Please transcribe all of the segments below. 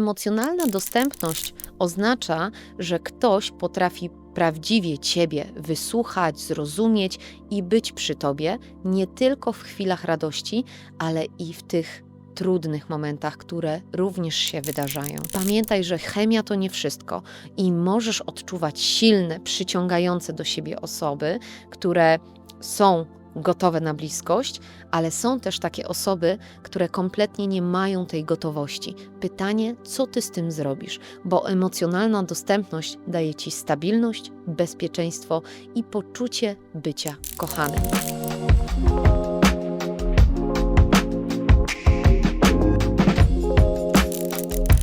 emocjonalna dostępność oznacza, że ktoś potrafi prawdziwie Ciebie wysłuchać, zrozumieć i być przy Tobie nie tylko w chwilach radości, ale i w tych trudnych momentach, które również się wydarzają. Pamiętaj, że chemia to nie wszystko i możesz odczuwać silne, przyciągające do siebie osoby, które są gotowe na bliskość, ale są też takie osoby, które kompletnie nie mają tej gotowości. Pytanie, co ty z tym zrobisz? Bo emocjonalna dostępność daje ci stabilność, bezpieczeństwo i poczucie bycia kochanym.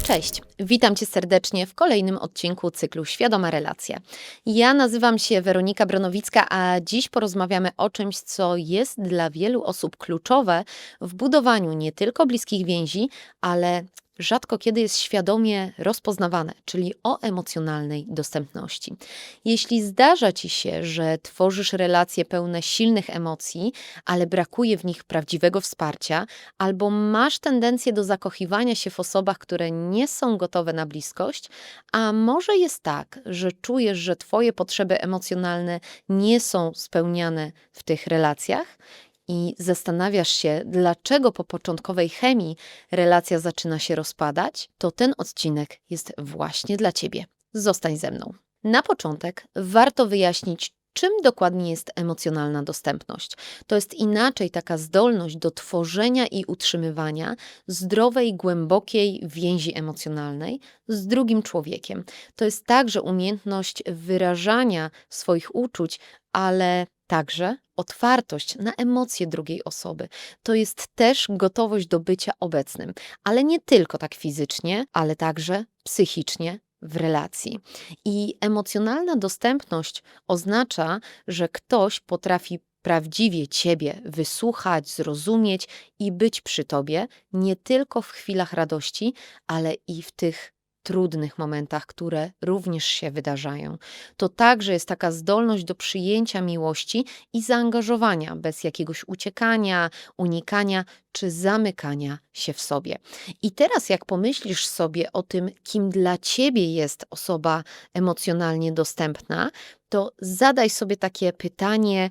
Cześć, witam Cię serdecznie w kolejnym odcinku cyklu Świadome Relacje. Ja nazywam się Weronika Bronowicka, a dziś porozmawiamy o czymś, co jest dla wielu osób kluczowe w budowaniu nie tylko bliskich więzi, ale rzadko kiedy jest świadomie rozpoznawane, czyli o emocjonalnej dostępności. Jeśli zdarza ci się, że tworzysz relacje pełne silnych emocji, ale brakuje w nich prawdziwego wsparcia, albo masz tendencję do zakochiwania się w osobach, które nie są gotowe na bliskość, a może jest tak, że czujesz, że twoje potrzeby emocjonalne nie są spełniane w tych relacjach, i zastanawiasz się, dlaczego po początkowej chemii relacja zaczyna się rozpadać, to ten odcinek jest właśnie dla Ciebie. Zostań ze mną. Na początek warto wyjaśnić, czym dokładnie jest emocjonalna dostępność. To jest inaczej taka zdolność do tworzenia i utrzymywania zdrowej, głębokiej więzi emocjonalnej z drugim człowiekiem. To jest także umiejętność wyrażania swoich uczuć, ale także otwartość na emocje drugiej osoby. To jest też gotowość do bycia obecnym, ale nie tylko tak fizycznie, ale także psychicznie w relacji. I emocjonalna dostępność oznacza, że ktoś potrafi prawdziwie Ciebie wysłuchać, zrozumieć i być przy Tobie nie tylko w chwilach radości, ale i w tych trudnych momentach, które również się wydarzają. To także jest taka zdolność do przyjęcia miłości i zaangażowania bez jakiegoś uciekania, unikania czy zamykania się w sobie. I teraz, jak pomyślisz sobie o tym, kim dla ciebie jest osoba emocjonalnie dostępna, to zadaj sobie takie pytanie,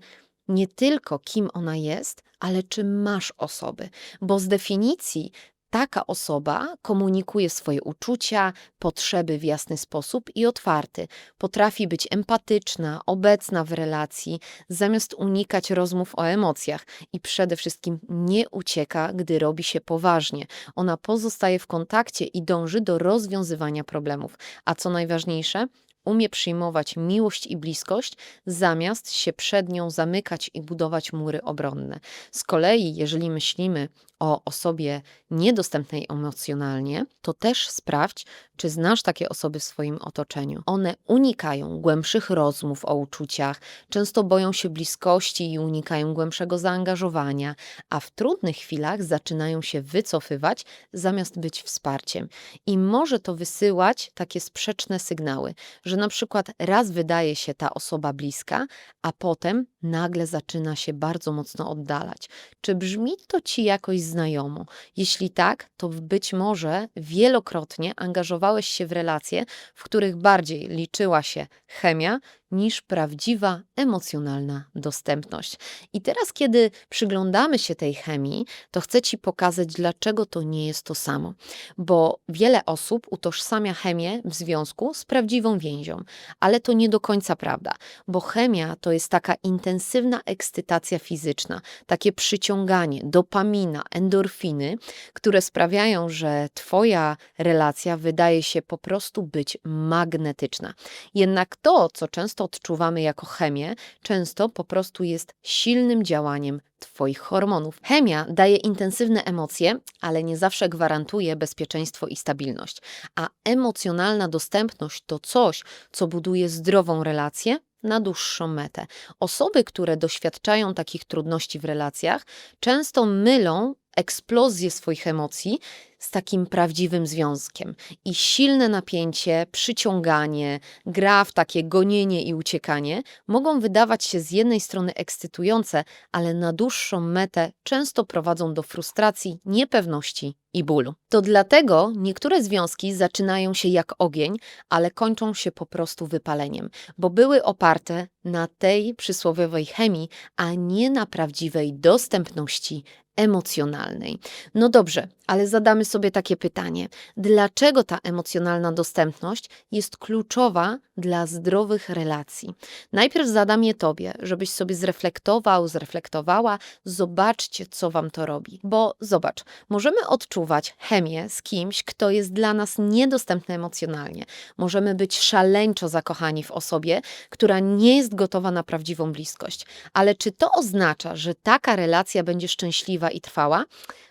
nie tylko kim ona jest, ale czy masz osoby, bo z definicji Taka osoba komunikuje swoje uczucia, potrzeby w jasny sposób i otwarty. Potrafi być empatyczna, obecna w relacji, zamiast unikać rozmów o emocjach i przede wszystkim nie ucieka, gdy robi się poważnie. Ona pozostaje w kontakcie i dąży do rozwiązywania problemów. A co najważniejsze, umie przyjmować miłość i bliskość, zamiast się przed nią zamykać i budować mury obronne. Z kolei, jeżeli myślimy o osobie niedostępnej emocjonalnie, to też sprawdź, czy znasz takie osoby w swoim otoczeniu. One unikają głębszych rozmów o uczuciach, często boją się bliskości i unikają głębszego zaangażowania, a w trudnych chwilach zaczynają się wycofywać zamiast być wsparciem. I może to wysyłać takie sprzeczne sygnały, że na przykład raz wydaje się ta osoba bliska, a potem nagle zaczyna się bardzo mocno oddalać. Czy brzmi to ci jakoś znajomo? Jeśli tak, to być może wielokrotnie angażowałeś się w relacje, w których bardziej liczyła się chemia niż prawdziwa emocjonalna dostępność. I teraz, kiedy przyglądamy się tej chemii, to chcę Ci pokazać, dlaczego to nie jest to samo. Bo wiele osób utożsamia chemię w związku z prawdziwą więzią, ale to nie do końca prawda, bo chemia to jest taka intensywna ekscytacja fizyczna, takie przyciąganie, dopamina, endorfiny, które sprawiają, że Twoja relacja wydaje się po prostu być magnetyczna. Jednak to, co często odczuwamy jako chemię, często po prostu jest silnym działaniem Twoich hormonów. Chemia daje intensywne emocje, ale nie zawsze gwarantuje bezpieczeństwo i stabilność. A emocjonalna dostępność to coś, co buduje zdrową relację na dłuższą metę. Osoby, które doświadczają takich trudności w relacjach, często mylą eksplozję swoich emocji z takim prawdziwym związkiem. I silne napięcie, przyciąganie, gra w takie gonienie i uciekanie mogą wydawać się z jednej strony ekscytujące, ale na dłuższą metę często prowadzą do frustracji, niepewności i bólu. To dlatego niektóre związki zaczynają się jak ogień, ale kończą się po prostu wypaleniem, bo były oparte na tej przysłowiowej chemii, a nie na prawdziwej dostępności emocjonalnej. No dobrze, ale zadamy sobie takie pytanie: dlaczego ta emocjonalna dostępność jest kluczowa dla zdrowych relacji? Najpierw zadam je Tobie, żebyś sobie zreflektował, zreflektowała, zobaczcie, co Wam to robi. Bo zobacz, możemy odczuwać chemię z kimś, kto jest dla nas niedostępny emocjonalnie. Możemy być szaleńczo zakochani w osobie, która nie jest gotowa na prawdziwą bliskość. Ale czy to oznacza, że taka relacja będzie szczęśliwa i trwała?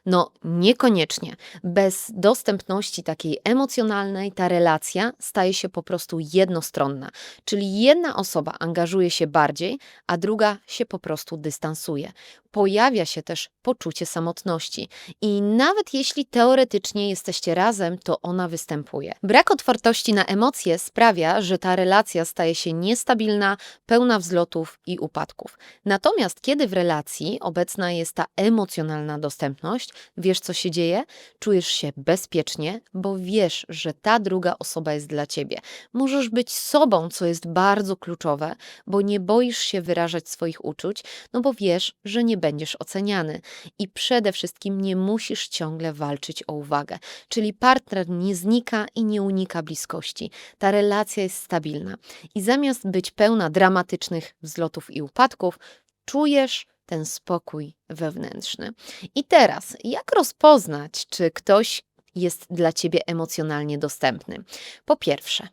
No, niekoniecznie. Bez dostępności takiej emocjonalnej ta relacja staje się po prostu jednostronna, czyli jedna osoba angażuje się bardziej, a druga się po prostu dystansuje. Pojawia się też poczucie samotności i nawet jeśli teoretycznie jesteście razem, to ona występuje. Brak otwartości na emocje sprawia, że ta relacja staje się niestabilna, pełna wzlotów i upadków. Natomiast kiedy w relacji obecna jest ta emocjonalna dostępność, wiesz co się dzieje? Czujesz się bezpiecznie, bo wiesz, że ta druga osoba jest dla ciebie. Możesz być sobą, co jest bardzo kluczowe, bo nie boisz się wyrażać swoich uczuć, no bo wiesz, że nie będziesz oceniany. I przede wszystkim nie musisz ciągle walczyć o uwagę. Czyli partner nie znika i nie unika bliskości. Ta relacja jest stabilna. I zamiast być pełna dramatycznych wzlotów i upadków, czujesz ten spokój wewnętrzny. I teraz, jak rozpoznać, czy ktoś jest dla ciebie emocjonalnie dostępny? Po pierwsze,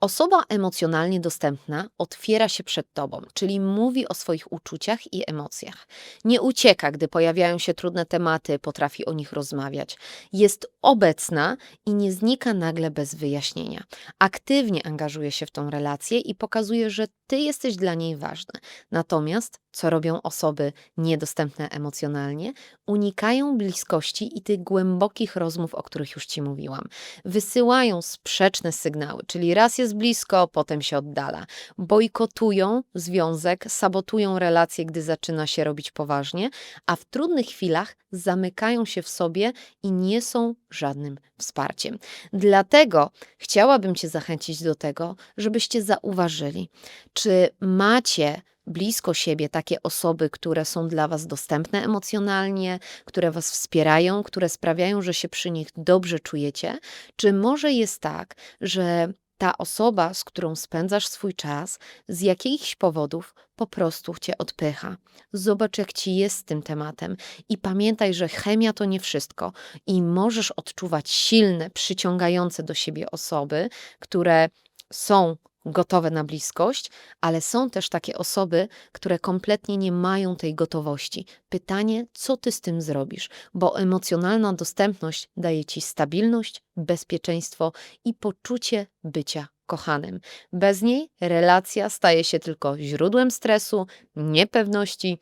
osoba emocjonalnie dostępna otwiera się przed tobą, czyli mówi o swoich uczuciach i emocjach. Nie ucieka, gdy pojawiają się trudne tematy, potrafi o nich rozmawiać. Jest obecna i nie znika nagle bez wyjaśnienia. Aktywnie angażuje się w tą relację i pokazuje, że ty jesteś dla niej ważny. Natomiast co robią osoby niedostępne emocjonalnie? Unikają bliskości i tych głębokich rozmów, o których już Ci mówiłam. Wysyłają sprzeczne sygnały, czyli raz jest blisko, potem się oddala. Bojkotują związek, sabotują relacje, gdy zaczyna się robić poważnie, a w trudnych chwilach zamykają się w sobie i nie są żadnym wsparciem. Dlatego chciałabym Cię zachęcić do tego, żebyście zauważyli, czy macie blisko siebie takie osoby, które są dla Was dostępne emocjonalnie, które Was wspierają, które sprawiają, że się przy nich dobrze czujecie? Czy może jest tak, że ta osoba, z którą spędzasz swój czas, z jakichś powodów po prostu cię odpycha. Zobacz, jak ci jest z tym tematem i pamiętaj, że chemia to nie wszystko i możesz odczuwać silne, przyciągające do siebie osoby, które są gotowe na bliskość, ale są też takie osoby, które kompletnie nie mają tej gotowości. Pytanie, co ty z tym zrobisz? Bo emocjonalna dostępność daje ci stabilność, bezpieczeństwo i poczucie bycia kochanym. Bez niej relacja staje się tylko źródłem stresu, niepewności.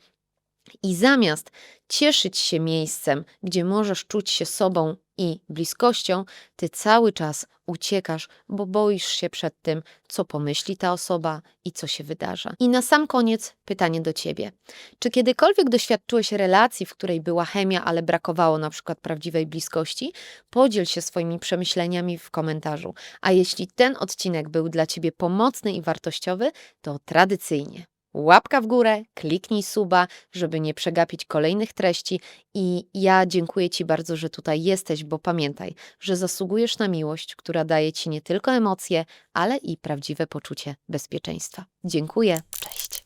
I zamiast cieszyć się miejscem, gdzie możesz czuć się sobą i bliskością, ty cały czas uciekasz, bo boisz się przed tym, co pomyśli ta osoba i co się wydarza. I na sam koniec pytanie do ciebie. Czy kiedykolwiek doświadczyłeś relacji, w której była chemia, ale brakowało na przykład prawdziwej bliskości? Podziel się swoimi przemyśleniami w komentarzu. A jeśli ten odcinek był dla ciebie pomocny i wartościowy, to tradycyjnie Łapka w górę, kliknij suba, żeby nie przegapić kolejnych treści i ja dziękuję Ci bardzo, że tutaj jesteś, bo pamiętaj, że zasługujesz na miłość, która daje Ci nie tylko emocje, ale i prawdziwe poczucie bezpieczeństwa. Dziękuję, cześć.